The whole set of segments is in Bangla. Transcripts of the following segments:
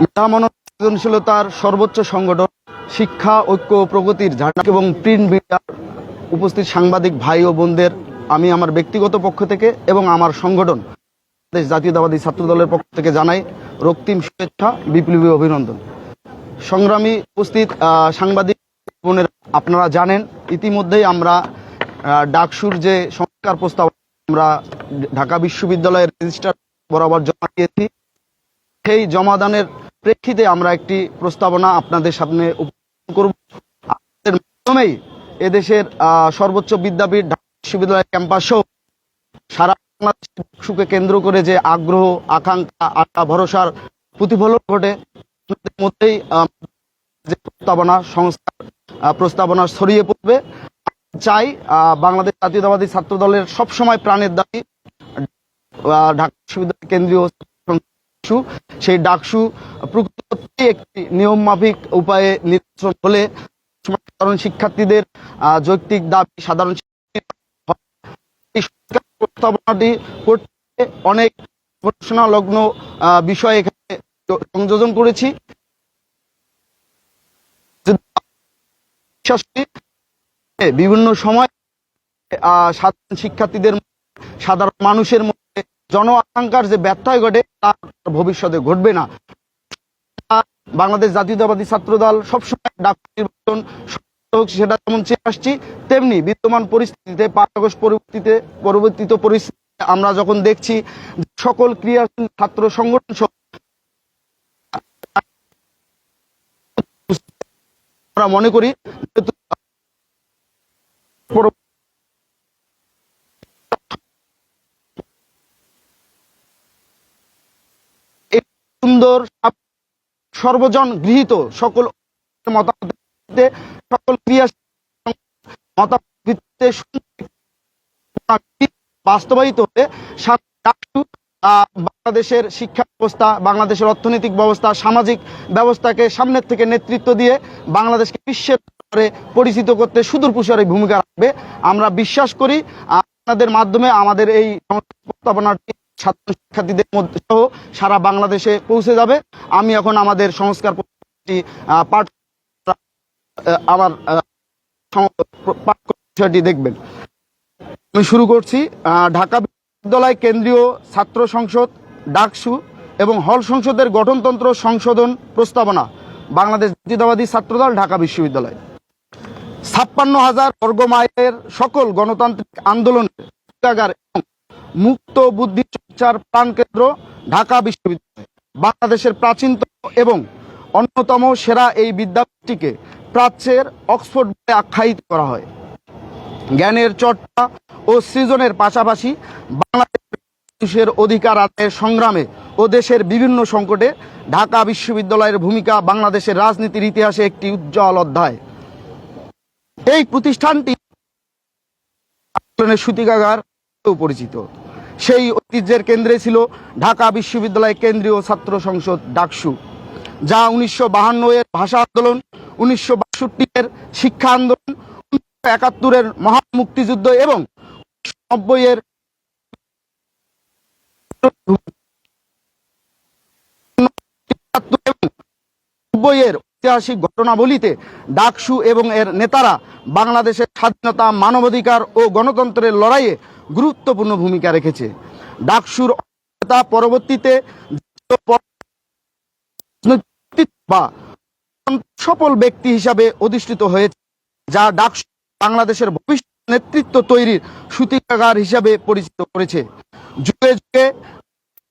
মেধামানব সৃজনশীলতার সর্বোচ্চ সংগঠন শিক্ষা, ঐক্য প্রগতির ঝান্ডা এবং প্রিন্ট মিডিয়ার উপস্থিত সাংবাদিক ভাই ও বোনদের, আমি আমার ব্যক্তিগত পক্ষ থেকে এবং আমার সংগঠন, বাংলাদেশ জাতীয়তাবাদী ছাত্র দলের পক্ষ থেকে জানাই রক্তিম শুভেচ্ছা, বিপ্লবী অভিনন্দন। সংগ্রামী উপস্থিত সাংবাদিক বোনেরা, আপনারা জানেন, ইতিমধ্যেই আমরা ডাকসুর যে সংস্কার প্রস্তাব, আমরা ঢাকা বিশ্ববিদ্যালয়ের রেজিস্ট্রার বরাবর জমা দিয়েছি। সেই জমাদানের প্রেক্ষিতে আমরা একটি প্রস্তাবনা আপনাদের সামনে করব। মাধ্যমেই এদেশের সর্বোচ্চ বিদ্যাপীঠ ঢাকা বিশ্ববিদ্যালয় ক্যাম্পাস সহ সারা বাংলাদেশ সুখে কেন্দ্র করে যে আগ্রহ আকাঙ্ক্ষা আশা ভরসার প্রতিফলন ঘটে মধ্যেই যে প্রস্তাবনা সংস্কার আহ, প্রস্তাবনা ছড়িয়ে পড়বে। চাই বাংলাদেশ জাতীয়তাবাদী ছাত্র দলের সবসময় প্রাণের দাবি ঢাকা বিশ্ববিদ্যালয় কেন্দ্রীয় ডাকসু, সেই ডাকসু প্রকৃতই একটি নিয়ম মাফিক উপায়ে নির্বাচন হলে সাধারণ শিক্ষার্থীদের যৌক্তিক দাবি, সাধারণ প্রস্তাবনাটি করতে অনেক গবেষণা লগ্ন বিষয় এখানে সংযোজন করেছি। বিভিন্ন সময় সাধারণ শিক্ষার্থীদের সাধারণ মানুষের মধ্যে জন আকাঙ্ক্ষার যে ব্যত্যয় ঘটে তা ভবিষ্যতে ঘটবে না। বাংলাদেশ জাতীয়তাবাদী ছাত্র দল সবসময় ডাক নির্বাচন সেটা যেমন চেয়ে আসছি, তেমনি বিদ্যমান পরিস্থিতিতে পাঁচ আগস্ট পরবর্তীতে, পরবর্তীত পরিস্থিতিতে আমরা যখন দেখছি সকল ক্রিয়াশীল ছাত্র সংগঠন আমরা মনে করি যেহেতু পর- এই সুন্দর সর্বজন গৃহীত সকল মতামতে, সকল বাস্তবায়িত হলে বাংলাদেশের শিক্ষা ব্যবস্থা, বাংলাদেশের অর্থনৈতিক ব্যবস্থা, সামাজিক ব্যবস্থাকে সামনের থেকে নেতৃত্ব দিয়ে বাংলাদেশকে বিশ্বের পরিচিত করতে সুদূর প্রসারী ভূমিকা রাখবে। আমরা বিশ্বাস করি আপনাদের মাধ্যমে আমাদের এই প্রস্তাবনাটি ছাত্র শিক্ষার্থীদের মধ্যে সহ সারা বাংলাদেশে পৌঁছে যাবে। আমি এখন আমাদের সংস্কার পাঠ আমার বিষয়টি দেখবেন। আমি শুরু করছি ঢাকা বিশ্ববিদ্যালয় কেন্দ্রীয় ছাত্র সংসদ, ডাকসু এবং হল সংসদের গঠনতন্ত্র সংশোধন প্রস্তাবনা, বাংলাদেশ জাতীয়তাবাদী ছাত্রদল, ঢাকা বিশ্ববিদ্যালয়। ছাপ্পান্ন হাজার বর্গ মাইলের সকল গণতান্ত্রিক আন্দোলনের মুক্ত বুদ্ধি চর্চার প্রাণকেন্দ্র ঢাকা বিশ্ববিদ্যালয়। বাংলাদেশের প্রাচীনতম এবং অন্যতম সেরা এই বিদ্যাপীঠটিকে প্রাচ্যের অক্সফোর্ড বলে আখ্যায়িত করা হয়। জ্ঞানের চর্চা ও সৃজনের পাশাপাশি বাংলাদেশের অধিকার আদায়ের সংগ্রামে ও দেশের বিভিন্ন সংকটে ঢাকা বিশ্ববিদ্যালয়ের ভূমিকা বাংলাদেশের রাজনীতির ইতিহাসে একটি উজ্জ্বল অধ্যায়। এই প্রতিষ্ঠানটি সূতিকাগার পরিচিত। সেই ঐতিহ্যের কেন্দ্রে ছিল ঢাকা বিশ্ববিদ্যালয় কেন্দ্রীয় ছাত্র সংসদ ডাকসু, যা উনিশশো এর ভাষা আন্দোলন, উনিশশো বাষট্টি এর শিক্ষা আন্দোলন, উনিশশো একাত্তরের মহান মুক্তিযুদ্ধ এবং নব্বই এর নব্বই এর ঐতিহাসিক ঘটনাবলিতে ডাকসু এবং এর নেতারা বাংলাদেশের স্বাধীনতা, মানবাধিকার ও গণতন্ত্রের লড়াইয়ে গুরুত্বপূর্ণ ভূমিকা রেখেছে। ডাকসুর নেতা পরবর্তীতে বা সফল ব্যক্তি হিসাবে অধিষ্ঠিত হয়েছে, যা ডাকসু বাংলাদেশের ভবিষ্যৎ নেতৃত্ব তৈরির সূতিকাগার হিসাবে পরিচিত করেছে। যুগে যুগে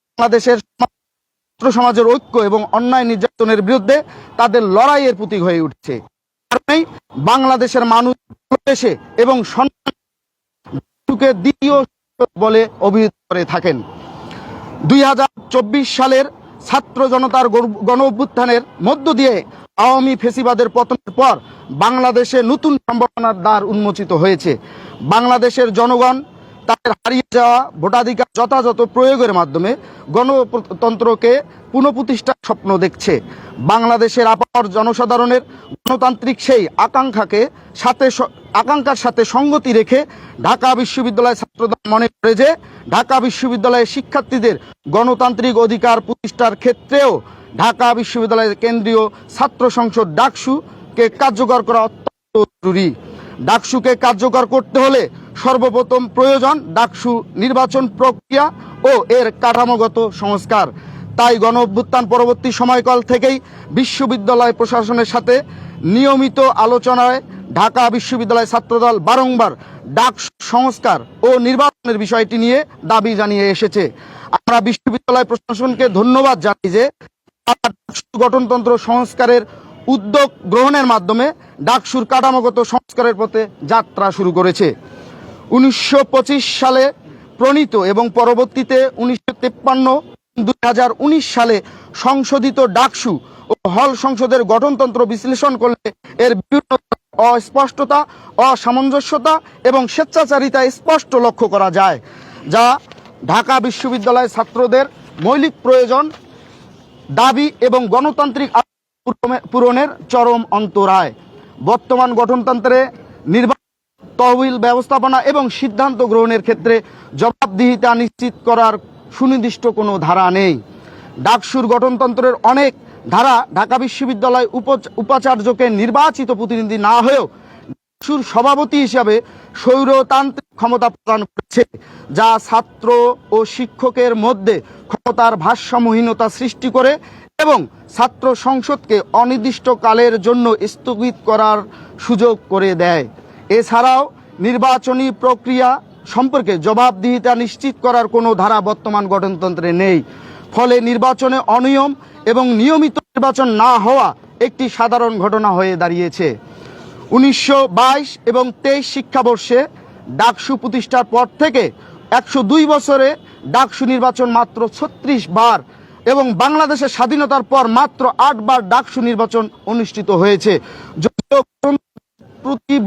বাংলাদেশের ছাত্র সমাজের ঐক্য এবং অন্যায় নির্যাতনের বিরুদ্ধে তাদের লড়াইয়ের প্রতীক হয়ে উঠছে। কারণেই বাংলাদেশের মানুষ দেশে এবং সম্মানকে দ্বিতীয় বলে অভিহিত করে থাকেন। দুই হাজার চব্বিশ সালের ছাত্র জনতার গণ অভ্যুত্থানের মধ্য দিয়ে আওয়ামী ফেসিবাদের পতনের পর বাংলাদেশে নতুন সম্ভাবনার দ্বার উন্মোচিত হয়েছে। বাংলাদেশের জনগণ তাদের হারিয়ে যাওয়া ভোটাধিকার যথাযথ প্রয়োগের মাধ্যমে গণতন্ত্রকে পুনঃপ্রতিষ্ঠার স্বপ্ন দেখছে। বাংলাদেশের আপার জনসাধারণের গণতান্ত্রিক সেই আকাঙ্ক্ষাকে সাথে আকাঙ্ক্ষার সাথে সঙ্গতি রেখে ঢাকা বিশ্ববিদ্যালয় ছাত্রদল মনে করে যে ঢাকা বিশ্ববিদ্যালয়ের শিক্ষার্থীদের গণতান্ত্রিক অধিকার প্রতিষ্ঠার ক্ষেত্রেও ঢাকা বিশ্ববিদ্যালয়ের কেন্দ্রীয় ছাত্র সংসদ ডাকসুকে কার্যকর করা অত্যন্ত জরুরি। ডাকসুকে কার্যকর করতে হলে সর্বপ্রথম প্রয়োজন ডাকসু নির্বাচন প্রক্রিয়া ও এর কাঠামোগত সংস্কার। তাই গণ অভ্যুত্থান পরবর্তী সময়কাল থেকেই বিশ্ববিদ্যালয় প্রশাসনের সাথে নিয়মিত আলোচনায় ঢাকা বিশ্ববিদ্যালয় ছাত্রদল বারংবার ডাক সংস্কার ও নির্বাচনের বিষয়টি নিয়ে দাবি জানিয়ে এসেছে। আমরা বিশ্ববিদ্যালয় প্রশাসনকে ধন্যবাদ জানাই যে তারা গঠনতন্ত্র সংস্কারের উদ্যোগ গ্রহণের মাধ্যমে ডাকসুর কাঠামোগত সংস্কারের পথে যাত্রা শুরু করেছে। উনিশশো পঁচিশ সালে প্রণীত এবং পরবর্তীতে উনিশশো তেপ্পান্ন সালে সংশোধিত ডাকসু ও হল সংসদের গঠনতন্ত্র বিশ্লেষণ করলে এর বিভিন্ন অস্পষ্টতা, অসামঞ্জস্যতা এবং স্বেচ্ছাচারিতা স্পষ্ট লক্ষ্য করা যায়, যা ঢাকা বিশ্ববিদ্যালয় ছাত্রদের মৌলিক প্রয়োজন, দাবি এবং গণতান্ত্রিক পূরণের চরম অন্তরায়। বর্তমান গঠনতন্ত্রে নির্বাচন তহবিল ব্যবস্থাপনা এবং সিদ্ধান্ত গ্রহণের ক্ষেত্রে জবাবদিহিতা নিশ্চিত করার সুনির্দিষ্ট কোনো ধারা নেই। ডাকসুর গঠনতন্ত্রের অনেক ধারা ঢাকা বিশ্ববিদ্যালয় উপ- উপাচার্যকে নির্বাচিত প্রতিনিধি না হয়েও ডাকসুর সভাপতি হিসাবে স্বৈরতান্ত্রিক ক্ষমতা প্রদান করেছে, যা ছাত্র ও শিক্ষকের মধ্যে ক্ষমতার ভারসাম্যহীনতা সৃষ্টি করে এবং ছাত্র সংসদকে অনির্দিষ্টকালের জন্য স্থগিত করার সুযোগ করে দেয়। এছাড়াও নির্বাচনী প্রক্রিয়া সম্পর্কে জবাবদিহিতা নিশ্চিত করার কোনো ধারা বর্তমান গঠনতন্ত্রে নেই। ফলে নির্বাচনে অনিয়ম এবং নিয়মিত নির্বাচন না হওয়া একটি সাধারণ ঘটনা হয়ে দাঁড়িয়েছে। উনিশশো বাইশ এবং তেইশ শিক্ষাবর্ষে ডাকসু প্রতিষ্ঠার পর থেকে একশো দুই বছরে ডাকসু নির্বাচন মাত্র ছত্রিশ বার এবং বাংলাদেশের স্বাধীনতার পর মাত্র আটবার ডাকসু নির্বাচন অনুষ্ঠিত হয়েছে।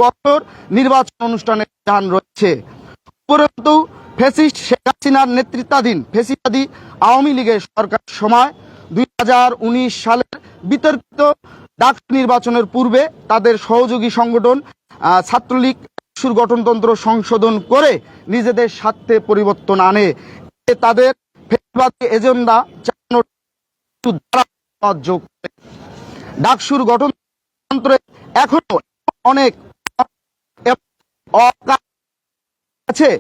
বছর নির্বাচন অনুষ্ঠানের বিধান রয়েছে উপরন্তু, ফেসিস্ট শেখ হাসিনার নেতৃত্বাধীন ফেসিবাদী আওয়ামী লীগের সরকার সময় দুই সালের বিতর্কিত ডাকসু নির্বাচনের পূর্বে তাদের সহযোগী সংগঠন ছাত্রলীগ ডাকসুর গঠনতন্ত্র সংশোধন করে নিজেদের স্বার্থে পরিবর্তন আনে তাদের ফেসিবাদী এজেন্ডা চালানোর যোগ করে। ডাকসুর গঠনতন্ত্রে এখনও অনেক আছে।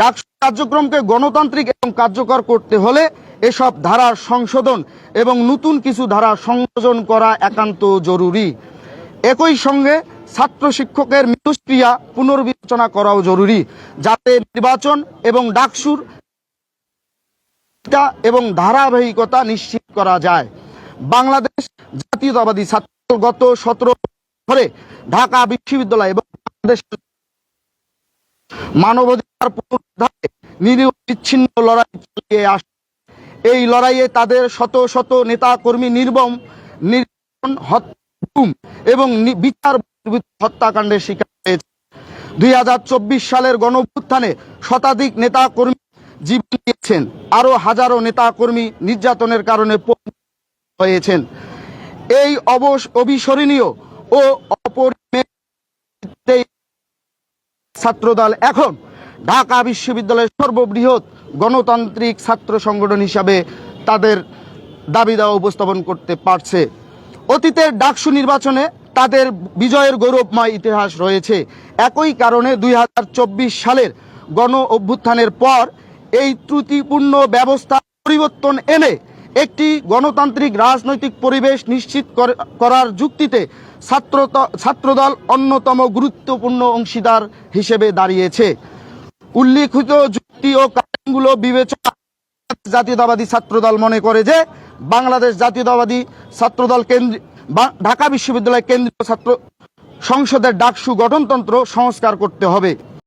ডাকসু কার্যক্রমকে গণতান্ত্রিক এবং কার্যকর করতে হলে এসব ধারার সংশোধন এবং নতুন কিছু ধারা সংযোজন করা একান্ত জরুরি। একই সঙ্গে ছাত্র শিক্ষকের মিথস্ক্রিয়া পুনর্বিবেচনা করাও জরুরি, যাতে নির্বাচন এবং ডাকসুর এবং ধারাবাহিকতা নিশ্চিত করা যায়। বাংলাদেশ জাতীয়তাবাদী ছাত্র গত সতেরো ধরে ঢাকা বিশ্ববিদ্যালয় এবং বাংলাদেশ মানবাধিকার পুনরুদ্ধারে নিরীহ বিচ্ছিন্ন লড়াই চালিয়ে আসে। এই লড়াইয়ে তাদের শত শত নেতা কর্মী নির্মম নির্যাতন হত্যা এবং বিচার হত্যাকাণ্ডের শিকার হয়েছে। দুই হাজার চব্বিশ সালের গণ অভ্যুত্থানে শতাধিক নেতা কর্মী জীবন দিয়েছেন। আরও হাজারো নেতা কর্মী নির্যাতনের কারণে হয়েছেন। এই অবস অবিস্মরণীয় ও অপরিমেয় ছাত্রদল এখন ঢাকা বিশ্ববিদ্যালয়ের সর্ববৃহৎ গণতান্ত্রিক ছাত্র সংগঠন হিসাবে তাদের দাবি দাওয়া উপস্থাপন করতে পারছে। অতীতের ডাকসু নির্বাচনে তাদের বিজয়ের গৌরবময় ইতিহাস রয়েছে। একই কারণে দুই হাজার চব্বিশ সালের গণ অভ্যুত্থানের পর এই ত্রুটিপূর্ণ ব্যবস্থা পরিবর্তন এনে একটি গণতান্ত্রিক রাজনৈতিক পরিবেশ নিশ্চিত কর- করার যুক্তিতে ছাত্র ছাত্রদল অন্যতম গুরুত্বপূর্ণ অংশীদার হিসেবে দাঁড়িয়েছে। উল্লিখিত যুক্তি ও কারণগুলো বিবেচনা জাতীয়তাবাদী ছাত্রদল মনে করে যে বাংলাদেশ জাতীয়তাবাদী ছাত্রদল কেন্দ্র ঢাকা বিশ্ববিদ্যালয় কেন্দ্রীয় ছাত্র সংসদের ডাকসু গঠনতন্ত্র সংস্কার করতে হবে।